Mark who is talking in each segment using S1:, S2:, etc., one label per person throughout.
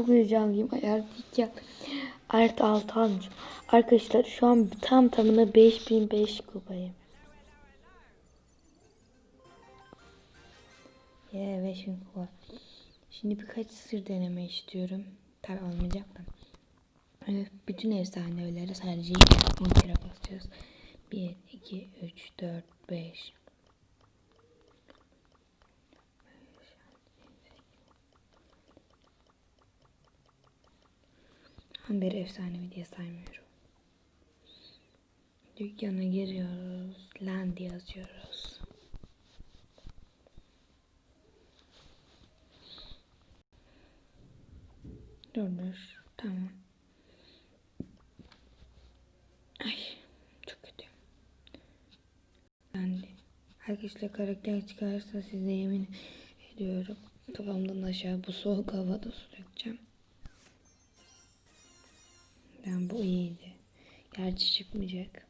S1: Çok heyecanlıyım. Ayarlayacağım. Art 6 almış. Arkadaşlar şu an tam tamına 5005 kupayım. Yeah 5000 kupa. Şimdi birkaç sır deneme istiyorum. Tabi olmayacak da. Evet, bütün efsaneleri sadece 10 kere basacağız. 1, 2, 3, 4, 5. Bir efsanevi diye saymıyorum. Dükkana giriyoruz. Land yazıyoruz. Dur dur. Tamam. Ay çok kötü. De arkadaşlar karakter çıkarsa size yemin ediyorum. Kafamdan aşağı bu soğuk havada su dökeceğim. Bu iyiydi. Gerçi çıkmayacak.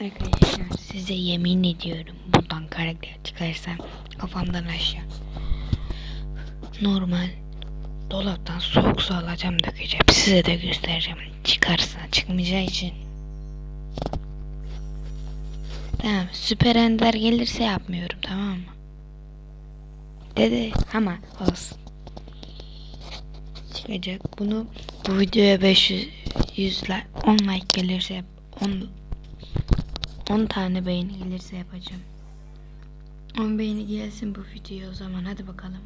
S1: Arkadaşlar size yemin ediyorum bundan karakter çıkarsam kafamdan aşağı. Normal dolaptan soğuk su alacağım dökeceğim. Size de göstereceğim. Çıkarsa çıkmayacağı için. Tamam süper ender gelirse yapmıyorum tamam mı? Dedi ama olsun. Çıkacak. Bunu bu videoya 500 100 like, 10 like gelirse 10 10 tane beğeni gelirse yapacağım. 10 beğeni gelsin bu videoya o zaman hadi bakalım.